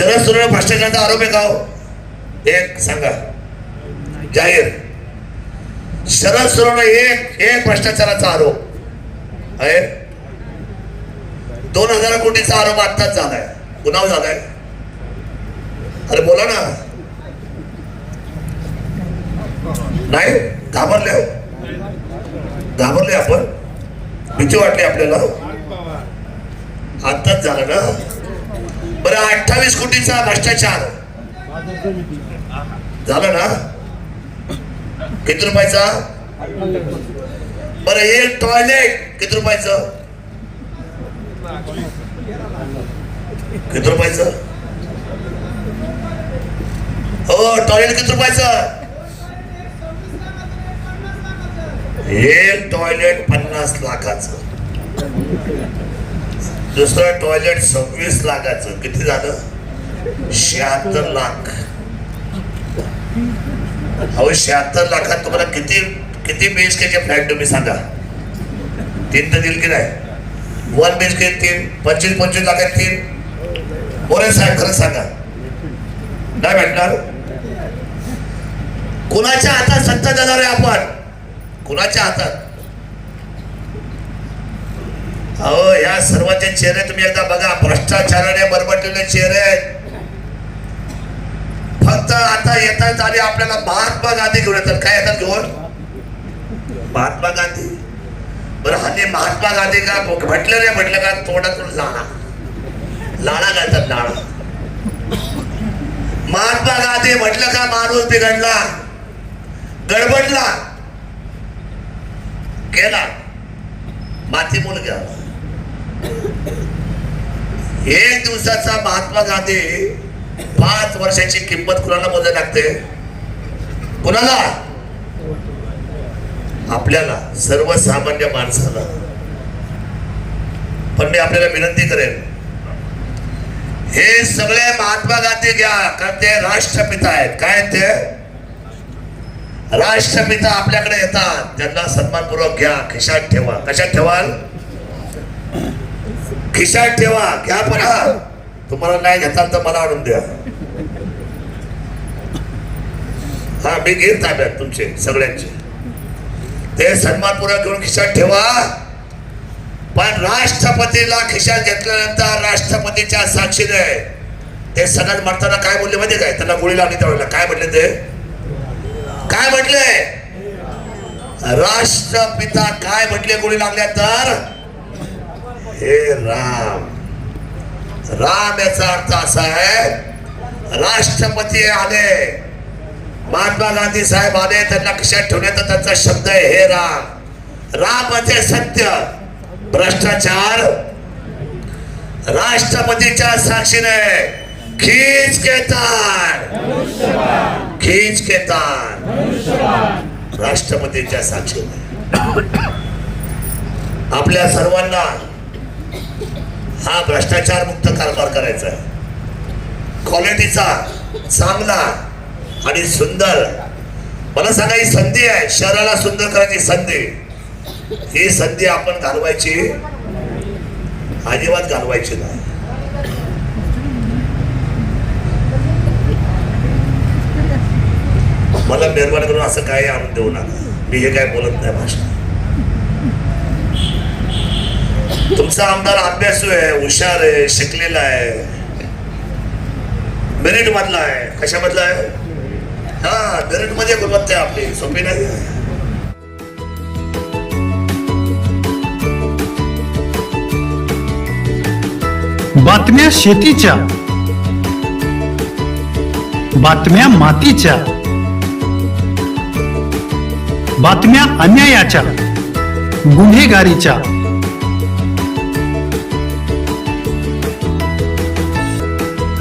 शरद सरळ भ्रष्टाचाराचा आरोप आहे का हो? एक सांगा. जाहीर. शरद सरळ एक एक भ्रष्टाचाराचा आरोप. आहे? दोन हजार कोटीचा आरोप आत्ताच झालाय. पुन्हा झालाय. अरे बोला ना. नाही? घाबरले हो. घाबरले आपण? भीती वाटली आपल्याला? आत्ताच झालं ना? बरं अठ्ठावीस कोटीचा भ्रष्टाचार. झालं ना? किती रुपयाचा? बरं हे टॉयलेट किती रुपयाचं? किती रुपयाचं? हो टॉयलेट किती रुपयाचं? हे टॉयलेट पन्नास लाखाचं. दुसरं टॉयलेट सव्वीस लाखाचं. किती झालं? शहात्तर लाख. अहो शहात्तर लाखात तुम्हाला किती किती बी एच केचे फ्लॅट तुम्ही सांगा? तीन तर दिल की नाही? वन बी एच के तीन पंचवीस पंचवीस लाखात तीन. बोरे साहेब खरं सांगा. नाही भेटणार? कुणाच्या हातात सत्ता देणार आहे आपण? कुणाच्या हातात? अहो या सर्वांचे चेहरे तुम्ही एकदा बघा. भ्रष्टाचाराने बरबटलेले चेहरे आहेत. फक्त आता येतात आणि आपल्याला महात्मा गांधी घेऊन येतात. काय येतात घेऊन? महात्मा गांधी. बरं हल्ली महात्मा गांधी का म्हटलं नाही म्हटलं का तोंडातून लाळा. लाळा घालतात लाळा. महात्मा गांधी म्हटलं का माणूस बिघडला? गडबडला. केला. माती मुलगा एक दिवसाचा महात्मा गांधी पाच वर्षाची किंमत कुणाला मोजायला लागते? कुणाला? आपल्याला सर्वसामान्य माणसाला. पण मी आपल्याला विनंती करेन हे सगळे महात्मा गांधी घ्या कारण ते राष्ट्रपिता आहेत. काय ते? राष्ट्रपिता आपल्याकडे येतात. त्यांना सन्मानपूर्वक घ्या खिशात ठेवा. कशात ठेवाल? खिशात ठेवा घ्या पण हा. तुम्हाला नाही घेताल तर मला आणून द्या. हा मी घेईन ताब्यात तुमचे सगळ्यांचे. ते सन्मानपूर्वक घेऊन खिशात ठेवा. पण राष्ट्रपतीला खिशात घेतल्यानंतर राष्ट्रपतीच्या साक्षीने ते सनद मारताना काय बोलले माहिती काय? त्यांना गोळी लावली त्यावेळेला काय म्हटले ते? काय म्हटले? राष्ट्रपिता काय म्हटले गोळी लागल्या तर? हे राम. राम याचा अर्थ असा आहे राष्ट्रपती आले. महात्मा गांधी साहेब आले त्यांना कशात ठेवण्याचा त्यांचा शब्द आहे हे राम. राम म्हणजे सत्य. भ्रष्टाचार राष्ट्रपतीच्या साक्षीने. खीच केतान खीच के राष्ट्रपतीच्या साक्षीने. आपल्या सर्वांना हा भ्रष्टाचार मुक्त कारभार करायचा आहे. क्वालिटीचा चांगला आणि सुंदर. मला सांगा ही संधी आहे. शहराला सुंदर करायची संधी. ही संधी आपण घालवायची. अजिबात घालवायची नाही. मला निर्माण करून असं काही आणून देऊ नका. मी हे काय बोलत नाही भाषा तुमचा आमदार अभ्यासू आहे हुशार आहे शिकलेला आहे. मेरिट मधला आहे. कशामधला आहे? हा मेरिटमध्ये गुणवत्ता आहे आपली. सोपी नाही? बातम्या शेतीच्या. बातम्या मातीच्या. बातम्या अन्यायाच्या. गुन्हेगारीच्या.